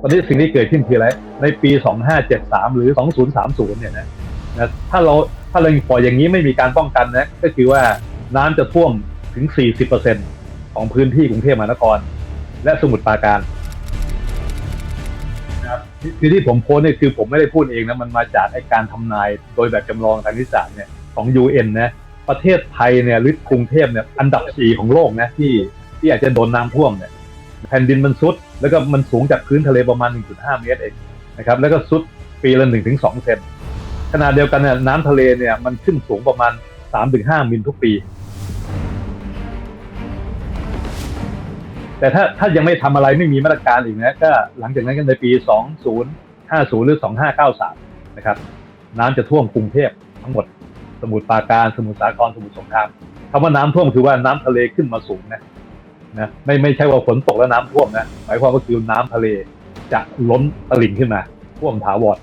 ตอนนี้สิ่งที่เกิดขึ้นคืออะไร ในปี 2573 หรือ 2030 เนี่ยนะนะถ้าเราถ้าเราปล่อยอย่างนี้ไม่มีการป้องกันนะก็คือว่าน้ำจะท่วมถึง 40%ของพื้นที่กรุงเทพมหานคร และสมุทรปราการนะครับคือที่ผมโพสเนี่ยคือผมไม่ได้พูดเองนะมันมาจากไอการทำนายโดยแบบจำลองทางนิสสารเนี่ยของ UN นะประเทศไทยเนี่ยหรือกรุงเทพเนี่ยอันดับสี่ของโลกนะที่ที่อาจจะโดนน้ำท่วมเนี่ย แผ่นดินมันซุด แล้วก็มันสูงจากพื้นทะเลประมาณ 1.5 เมตรเองนะครับแล้วก็ซุดปีละ 1-2 เซนขณะเดียวกันเนี่ยน้ำทะเลเนี่ยมันขึ้นสูงประมาณ 3-5 มิลทุกปี แต่ถ้าถ้ายังไม่ทำอะไรไม่มีมาตรการอีกนะก็หลังจากนั้นก็ในปี 2050 หรือ 2593 นะครับน้ำจะท่วมกรุงเทพทั้งหมด สมุทรปราการสมุทรสาครสมุทรสงครามคำว่าน้ำท่วมคือว่าน้ำทะเลขึ้นมาสูงนะ นะไม่ไม่ใช่ว่าฝนตกแล้วน้ำท่วมนะหมายความว่าคือน้ำทะเลจะล้นตลิ่งขึ้นมาท่วมถาวร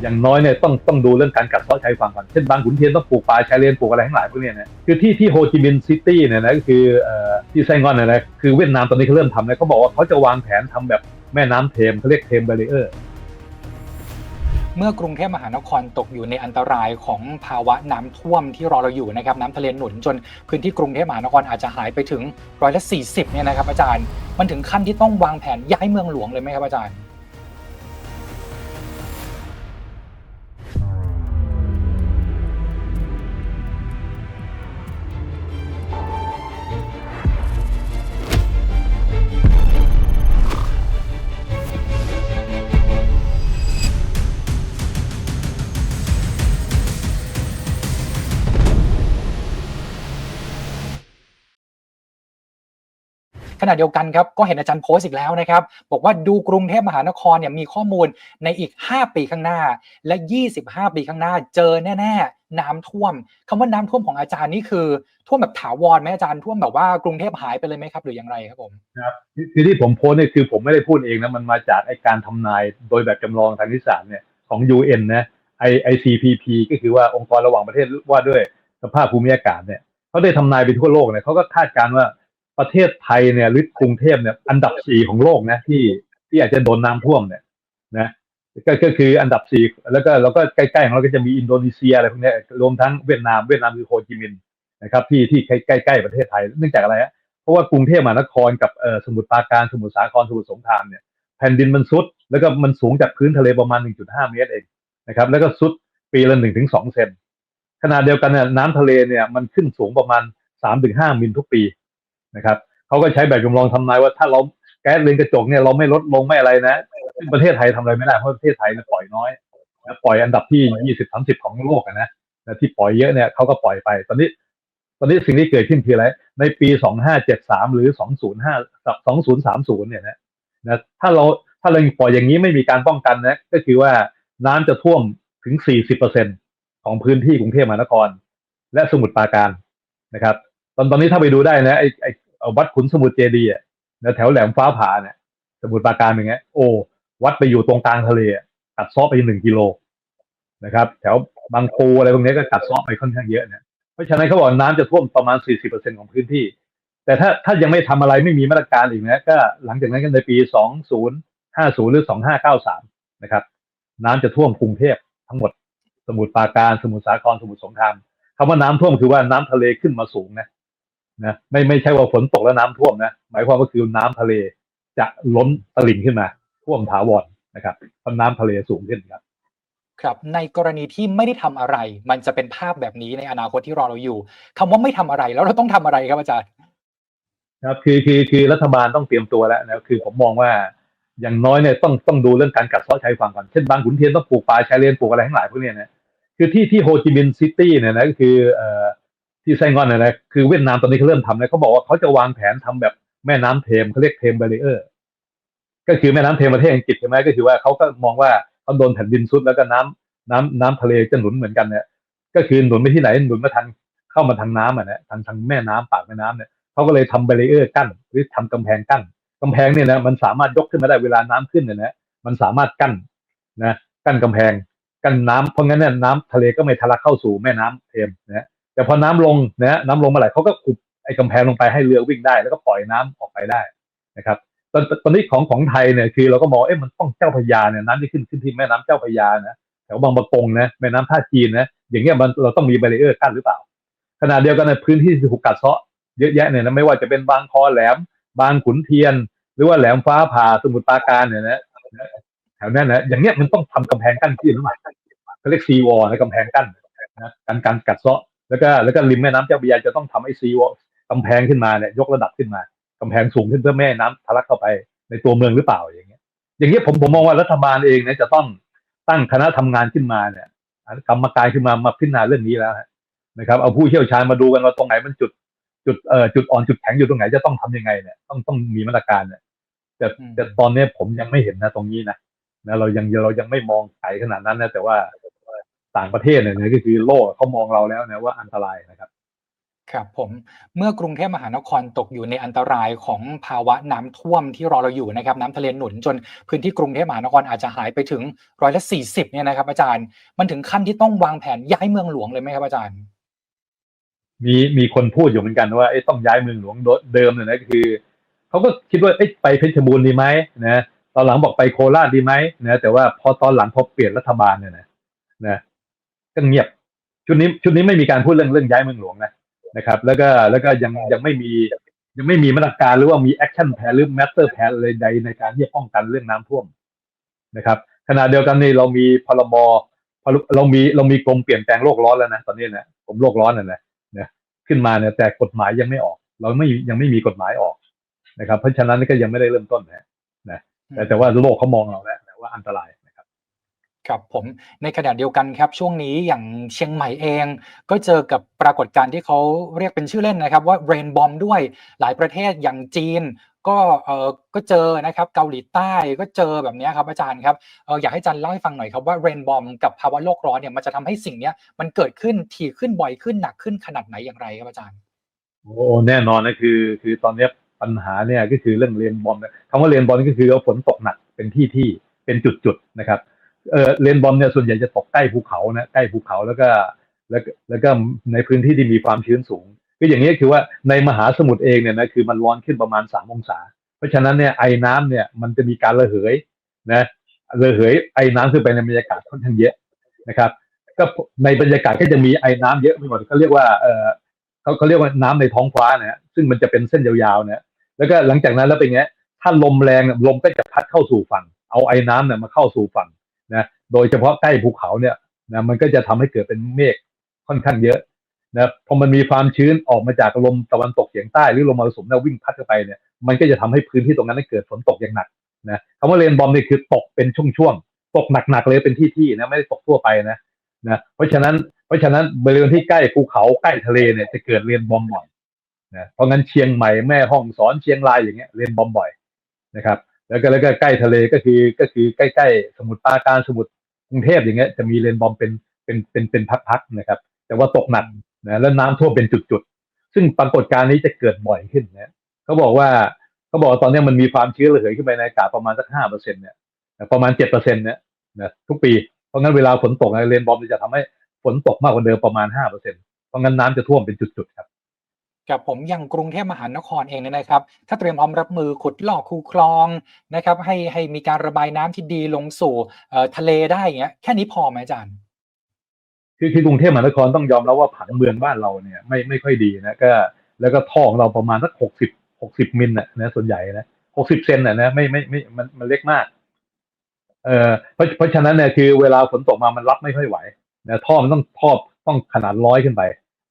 อย่างน้อยเนี่ยต้องต้องดูเรื่องการกัดเซาะชายฝั่งก่อนเช่นบางขุนเทียนต้องปลูกป่าชายเลนปลูกอะไรทั้งหลายพวกนี้นะคือที่ที่โฮจิมินห์ซิตี้เนี่ยนะก็คือเอ่อที่ไซงอนเนี่ยนะคือเวียดนามตอนนี้เขาเริ่มทำแล้วเขาบอกว่าเขาจะวางแผนทำแบบแม่น้ำเทมเขาเรียกเทมเบรีเออร์ เมื่อกรุงเทพมหานครตกอยู่ในอันตรายของภาวะน้ำท่วมที่รอเราอยู่นะครับน้ำทะเลหนุนจนพื้นที่กรุงเทพมหานครอาจจะหายไปถึงร้อยละ40เนี่ยนะครับอาจารย์ มันถึงขั้นที่ต้องวางแผนย้ายเมืองหลวงเลยไหมครับอาจารย์ ขณะเดียวกันครับก็เห็นอาจารย์โพสต์อีกแล้วนะครับบอกว่าดูกรุงเทพมหานครเนี่ยมีข้อมูลในอีก 5 ปีข้างหน้า และ 25 ปีข้างหน้าเจอแน่ๆ น้ำท่วมคำว่าน้ำท่วมของอาจารย์นี่คือท่วมแบบถาวรไหมอาจารย์ท่วมแบบว่ากรุงเทพหายไปเลยไหมครับหรืออย่างไรครับผมครับคือที่ผมโพสต์เนี่ยคือผมไม่ได้พูดเองนะมันมาจากไอการทำนายโดยแบบจำลองทางนิสสารเนี่ยของ UN นะไอ ICPP ก็คือว่าองค์กรระหว่างประเทศว่าด้วยสภาพภูมิอากาศเนี่ยเขาได้ทำนายไปทั่วโลกเนี่ยเขาก็คาดการณ์ว่า ประเทศไทยเนี่ยหรือกรุงเทพเนี่ยอันดับสี่ของโลกนะที่ที่อาจจะโดนน้ำท่วมเนี่ยนะก็ก็คืออันดับสี่แล้วก็แล้วก็ใกล้ๆของเราก็จะมีอินโดนีเซียอะไรพวกนี้รวมทั้งเวียดนามเวียดนามคือโฮจิมินห์นะครับที่ที่ใกล้ๆประเทศไทยเนื่องจากอะไรฮะเพราะว่ากรุงเทพมหานครกับเอ่อสมุทรปราการสมุทรสาครสมุทรสงครามเนี่ยแผ่นดินมันซุด แล้วก็มันสูงจากพื้นทะเลประมาณ 1.5 เมตรเองนะครับแล้วก็ซุดปีละ1-2เซนขณะเดียวกันเนี่ยน้ำทะเลเนี่ยมันขึ้นสูงประมาณ 3-5 มิลทุกปี นะครับเขาก็ใช้แบบจำลองทำนายว่าถ้าเราแก๊สเรือนกระจกเนี่ยเราไม่ลดลงไม่อะไรนะซึ่งประเทศไทยทำอะไรไม่ได้เพราะประเทศไทยเนี่ยปล่อยน้อยนะปล่อยอันดับที่20-30ของโลกอะนะนะที่ปล่อยเยอะเนี่ยเขาก็ปล่อยไป ตอนนี้ ตอนนี้สิ่งที่เกิดขึ้นคืออะไร ในปี2573หรือ205 2030เนี่ยนะนะถ้าเราถ้าเราปล่อยอย่างนี้ไม่มีการป้องกันนะก็คือว่าน้ำจะท่วมถึงสี่สิบเปอร์เซ็นของพื้นที่กรุงเทพมหานคร และสมุทรปราการนะครับ ตอนตอนนี้ถ้าไปดูได้นะไอ้ไอ้ วัดขุนสมุทรเจดีย์อะนะแถวแหลมฟ้าผ่าเนี่ย สมุทรปราการเป็นไงโอ้วัดไปอยู่ตรงกลางทะเลตัดซาะไปหนึ่งกิโลนะครับ แถวบางปูอะไรพวกนี้ก็ตัดซาะไปค่อนข้างเยอะเนะเพราะฉะนั้นเขาบอกน้ำจะท่วมประมาณ 40%ของพื้นที่ แต่ถ้าถ้ายังไม่ทำอะไรไม่มีมาตรการอีกนะก็หลังจากนั้นก็ในปี 2050 หรือ 2593 นะครับ น้ำจะท่วมกรุงเทพทั้งหมด สมุทรปราการสมุทรสาครสมุทรสงครามคำว่าน้ำท่วมคือว่าน้ำทะเลขึ้นมาสูงนะ นะไม่ไม่ใช่ว่าฝนตกแล้วน้ำท่วมนะหมายความว่าคือน้ำทะเลจะล้นตลิ่งขึ้นมา ท่วมถาวรนะครับเพราะน้ำทะเลสูงขึ้นครับครับในกรณีที่ไม่ได้ทำอะไร มันจะเป็นภาพแบบนี้ในอนาคตที่รอเราอยู่คำว่าไม่ทำอะไรแล้วเราต้องทำอะไรครับอาจารย์ครับคือคือคือรัฐบาลต้องเตรียมตัวแล้วนะคือผมมองว่าอย่างน้อยเนี่ยต้องต้องดูเรื่องการกัดเซาะชายฝั่งก่อนเช่นบางขุนเทียนต้องปลูกป่าชายเลนปลูกอะไรทั้งหลายพวกเนี้ยนะคือที่ที่โฮจิมินห์ซิตี้เนี่ยนะก็คือเอ่อ ที่ไซงอนเนี่ยนะคือเวียดนามตอนนี้เขาเริ่มทำแล้วเขาบอกว่าเขาจะวางแผนทำแบบแม่น้ำเทมเขาเรียกเทมเบรเออร์ก็คือแม่น้ำเทมประเทศอังกฤษใช่ไหมก็คือว่าเขาก็มองว่าเขาโดนแผ่นดินซุดแล้วก็น้ำน้ำน้ำทะเลจะหนุนเหมือนกันเนี่ยก็คือหนุนไปที่ไหนหนุนมาทางเข้ามาทางน้ำอะนะทางทางแม่น้ำปากแม่น้ำเนี่ยเขาก็เลยทำเบรเออร์กั้นหรือทำกำแพงกั้นกำแพงเนี่ยนะมันสามารถยกขึ้นมาได้เวลาน้ำขึ้นเนี่ยนะมันสามารถกั้นนะกั้นกำแพงกั้นน้ำเพราะงั้นเนี่ยน้ำทะเลก็ไม่ทะลักเข้าสู่แม่น้ำเทมนะ แต่พอน้ำลงนะน้ำลงเมื่อไหร่เขาก็ขุดไอ้กำแพงลงไปให้เรือวิ่งได้ แล้วก็ปล่อยน้ำออกไปได้นะครับตอนตอนนี้ของของไทยเนี่ยคือเราก็มองเอ๊ะมันต้องเจ้าพระยาเนี่ยน้ำที่ขึ้นขึ้นที่แม่น้ำเจ้าพระยานะแถวบางปะกงนะแม่น้ำท่าจีนนะอย่างเงี้ยมันเราต้องมีแบรเออร์กั้นหรือเปล่าขณะเดียวกันในพื้นที่ที่ถูกกัดเซาะเยอะแยะเนี่ยนะไม่ว่าจะเป็นบางคอแหลม บางขุนเทียน หรือว่าแหลมฟ้าผ่าสมุทรปราการเนี่ยนะแถวนั้นนะอย่างเงี้ยมันต้องทำกำแพงกั้นที่หรือเปล่าเขาเรียกซีวอลนะกำแพงกั้นนะการการกัดเซาะ แล้วก็แล้วก็ริมแม่น้ำเจ้าพระยาจะต้องทำไอ้ซีวอลกำแพงขึ้นมาเนี่ยยกระดับขึ้นมากำแพงสูงขึ้นเพื่อแม่ให้น้ำทะลักเข้าไปในตัวเมืองหรือเปล่าอย่างเงี้ย อย่างเงี้ยผมผมมองว่ารัฐบาลเองเนี่ยจะต้องตั้งคณะทำงานขึ้นมาเนี่ยกรรมการขึ้นมามาพิจารณาเรื่องนี้แล้วฮะนะครับ เอาผู้เชี่ยวชาญมาดูกันว่าตรงไหนมันจุดจุดเอ่อจุดอ่อนจุดแข็งอยู่ตรงไหนจะต้องทำยังไงเนี่ยต้องต้องมีมาตรการเนี่ยแต่อืมแต่ตอนเนี้ยผมยังไม่เห็นนะตรงนี้นะนะเรายังเรายังไม่มองไกลขนาดนั้นนะแต่ว่า ต่างประเทศเนี่ยก็คือโลกเขามองเราแล้วนะว่าอันตรายนะครับ ครับผมเมื่อกรุงเทพมหานครตกอยู่ในอันตรายของภาวะน้ำท่วมที่รอเราอยู่นะครับ น้ำทะเลหนุนจนพื้นที่กรุงเทพมหานครอาจจะหายไปถึงร้อยละสี่สิบเนี่ยนะครับ อาจารย์มันถึงขั้นที่ต้องวางแผนย้ายเมืองหลวงเลยไหมครับอาจารย์ มีมีคนพูดอยู่เหมือนกันว่าเอ้ต้องย้ายเมืองหลวงเดิมเนี่ยนะก็คือเขาก็คิดว่าเอ้ไปเพชรบูรณ์ดีไหมนะตอนหลังบอกไปโคราชดีไหมนะแต่ว่าพอตอนหลังพอเปลี่ยนรัฐบาลเนี่ยนะนะ ก็เงียบ ชุดนี้ชุดนี้ไม่มีการพูดเรื่องเรื่องย้ายเมืองหลวงนะนะครับ แล้วก็แล้วก็ยังยังไม่มียังไม่มีมาตรการหรือว่ามีแอคชั่นแผนหรือแมตเตอร์แผนอะไรใดในการที่จะป้องกันเรื่องน้ำท่วมนะครับขณะเดียวกันนี่เรามีพรบพรเรามีเรามีกรมเปลี่ยนแปลงโลกร้อนแล้วนะตอนนี้นะกรมโลกร้อนน่ะนะขึ้นมาเนี่ยแต่กฎหมายยังไม่ออก เราไม่ยังไม่มีกฎหมายออกนะครับ เพราะฉะนั้นก็ยังไม่ได้เริ่มต้นนะนะแต่แต่ว่าโลกเขามองเราแล้วว่าอันตราย ครับผมในขณะเดียวกันครับช่วงนี้อย่างเชียงใหม่เอง ก็เจอกับปรากฏการณ์ที่เขาเรียกเป็นชื่อเล่นนะครับว่าเรนบอมด้วยหลายประเทศอย่างจีน ก็เออก็เจอนะครับเกาหลีใต้ก็เจอแบบนี้ครับอาจารย์ครับเอออยากให้อาจารย์เล่าให้ฟังหน่อยครับว่าเรนบอมกับภาวะโลกร้อนเนี่ยมันจะทำให้สิ่งนี้มันเกิดขึ้นถี่ขึ้นบ่อยขึ้นหนักขึ้นขนาดไหนอย่างไรครับอาจารย์โอ้แน่นอนนะคือคือตอนนี้ปัญหาเนี่ยก็คือเรื่องเรนบอมคำว่าเรนบอมก็คือเอาฝนตกหนักเป็นที่ที่เป็นจุดๆนะครับ เออเรนบอมเนี่ยส่วนใหญ่จะตกใกล้ภูเขานะใกล้ภูเขาแล้วก็แล้วก็แล้วก็ในพื้นที่ที่มีความชื้นสูงก็อย่างนี้คือว่าในมหาสมุทรเองเนี่ยนะคือมันร้อนขึ้นประมาณสามองศา เพราะฉะนั้นเนี่ยไอ้น้ำเนี่ยมันจะมีการระเหยนะระเหยไอ้น้ำขึ้นไปในบรรยากาศค่อนข้างเยอะนะครับ ก็ในบรรยากาศก็จะมีไอ้น้ำเยอะไม่หมดเขาเรียกว่าเออเขาเขาเรียกว่าน้ำในท้องฟ้านะซึ่งมันจะเป็นเส้นยาวๆนะแล้วก็หลังจากนั้นแล้วเป็นไงถ้าลมแรงลมก็จะพัดเข้าสู่ฝั่ง เอาไอ้น้ำเนี่ยมาเข้าสู่ฝั่ง นะโดยเฉพาะใกล้ภูเขาเนี่ยนะมันก็จะทำให้เกิดเป็นเมฆค่อนข้างเยอะนะพอมันมีความชื้นออกมาจากลมตะวันตกเฉียงใต้หรือลมมรสุมเนี่ยวิ่งพัดเข้าไปเนี่ยมันก็จะทำให้พื้นที่ตรงนั้นเกิดฝนตกอย่างหนักนะคำว่าเรนบอมนี่คือตกเป็นช่วงๆตกหนักๆเลยเป็นที่ๆนะไม่ได้ตกทั่วไปนะนะเพราะฉะนั้นเพราะฉะนั้นบริเวณที่ใกล้ภูเขาใกล้ทะเลเนี่ยจะเกิดเรนบอมบ่อยนะเพราะงั้นเชียงใหม่แม่ห้องสอนเชียงรายอย่างเงี้ยเรนบอมบ่อยนะครับ แล้วก็แล้วก็ใกล้ทะเลก็คือก็คือใกล้ๆ สมุทรปราการสมุทรกรุงเทพอย่างเงี้ยจะมีเรนบอมเป็นเป็นเป็นเป็นพักๆนะครับ แต่ว่าตกหนักนะแล้วน้ำท่วมเป็นจุดๆ ซึ่งปรากฏการณ์นี้จะเกิดบ่อยขึ้นนะเขาบอกว่าเขาบอกว่าตอนนี้มันมีความชื้นระเหยขึ้นไปในอากาศประมาณสักห้าเปอร์เซ็นต์เนี่ยประมาณเจ็ดเปอร์เซ็นต์เนี่ยนะทุกปีเพราะงั้นเวลาฝนตกเรนบอมจะทำให้ฝนตกมากกว่าเดิมประมาณห้าเปอร์เซ็นต์เพราะงั้นน้ำจะท่วมเป็นจุดๆครับ กับผมอย่างกรุงเทพมหานครเองเนี่ยนะครับ ถ้าเตรียมพร้อมรับมือขุดลอกคูคลองนะครับ ให้ให้มีการระบายน้ำที่ดีลงสู่ทะเลได้อย่างเงี้ยแค่นี้พอไหมอาจารย์คือคือกรุงเทพมหานครต้องยอมรับว่าผังเมืองบ้านเราเนี่ยไม่ไม่ค่อยดีนะก็ แล้วก็ท่อของเราประมาณสักหกสิบหกสิบมิลนะนะส่วนใหญ่นะหกสิบเซนนะนะไม่ไม่ไม่มันมันเล็กมากเอ่อเพราะเพราะฉะนั้นเนี่ยคือเวลาฝนตกมามันรับไม่ค่อยไหวนะท่อมันต้องท่อต้องขนาดร้อยขึ้นไป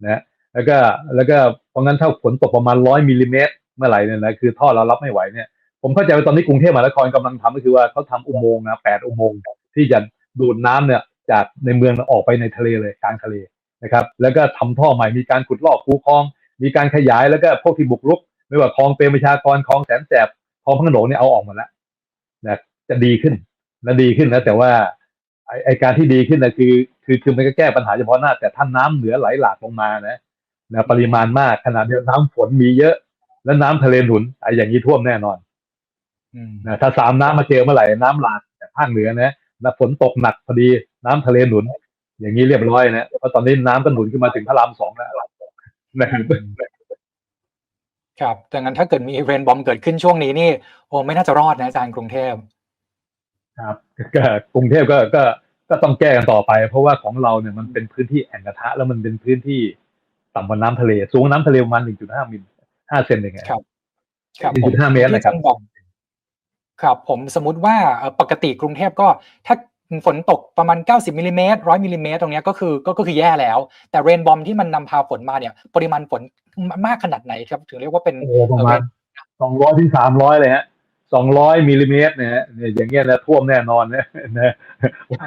นะ แล้วก็แล้วก็เพราะงั้นถ้าฝนตกประมาณร้อยมิลลิเมตรเมื่อไหร่เนี่ยนะคือท่อเรารับไม่ไหวเนี่ยผมเข้าใจว่าตอนนี้กรุงเทพมหานครกำลังทำก็คือว่าเขาทำอุโมงค์นะแปดอุโมงค์ที่จะดูดน้ำเนี่ยจากในเมืองออกไปในทะเลเลยกลางทะเลนะครับแล้วก็ทำท่อใหม่มีการขุดลอกคูคลอง มีการขยายแล้วก็พวกที่บุกรุก ไม่ว่าคลองเปรมประชากรคลองแสนแสบคลองพระโขนงเนี่ยเอาออกหมดแล้วนะจะดีขึ้นนะดีขึ้นนะแต่ว่าไอไอการที่ดีขึ้นนะคือคือคือมันก็แก้ปัญหาเฉพาะหน้า แต่ถ้าน้ำเหนือไหลหลากลงมานะ นะปริมาณมากขนาดเดียวน้ำฝนมีเยอะ แล้วน้ำทะเลหนุนไออย่างนี้ท่วมแน่นอนอืมนะถ้าสามน้ำมาเจอเมื่อไหร่น้ำหลากจากภาคเหนือนะแล้วฝนตกหนักพอดีน้ำทะเลหนุน อย่างนี้เรียบร้อยนะเพราะตอนนี้น้ำก็หนุนขึ้นมาถึงพระรามสองแล้วนะครับครับดังนั้นถ้าเกิดมีเรนบอมเกิดขึ้นช่วงนี้นี่โอ้ไม่น่าจะรอดนะอาจารย์กรุงเทพครับก็กรุงเทพก็ก็ก็ต้องแก้กันต่อไป เพราะว่าของเราเนี่ยมันเป็นพื้นที่แอ่งกระทะแล้วมันเป็นพื้นที่ ต่ำกว่าน้ำทะเลสูงกว่าน้ำทะเลประมาณ1.5มิล5เซนเองไงครับครับผม1.5เมตรนะครับที่อาจาบอกครับ ผมสมมติว่าเอ่อปกติกรุงเทพก็ถ้าฝนตกประมาณ 90มิลลิเมตร100มิลลิเมตรตรงเนี้ยก็คือก็ก็คือแย่แล้ว แต่เรนบอมที่มันนำพาฝนมาเนี่ย ปริมาณฝนมากขนาดไหนครับ ถึงเรียกว่าเป็นโอ้โหประมาณ200ถึง300เลยฮะ200มิลลิเมตรเนี่ยฮะเนี่ยอย่างเงี้ยนะท่วมแน่นอนนะนะ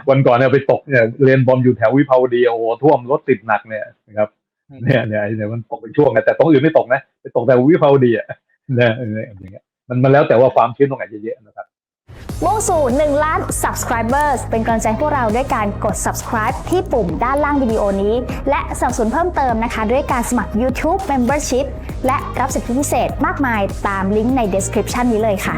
วันก่อนเนี่ยไปตกเนี่ยเรียนบอมอยู่แถววิภาวดีโอ้โหท่วมรถติดหนักเนี่ยนะครับ เนี่ยเนี่ยเนี่ยมันตกเป็นช่วงไงแต่ตรงอื่นไม่ตกนะไปตกแต่วิภาวดีอะเนี่ยอย่างเงี้ยมันมันแล้วแต่ว่าความชื้นตรงไหนเยอะๆนะครับมุ่งสู่ 1 ล้าน subscribers เป็นกำลังใจให้พวกเราด้วยการกด subscribe ที่ปุ่มด้านล่างวิดีโอนี้ และสนับสนุนเพิ่มเติมนะคะ ด้วยการสมัคร YouTube Membership และรับสิทธิพิเศษมากมายตามลิงก์ใน description นี้เลยค่ะ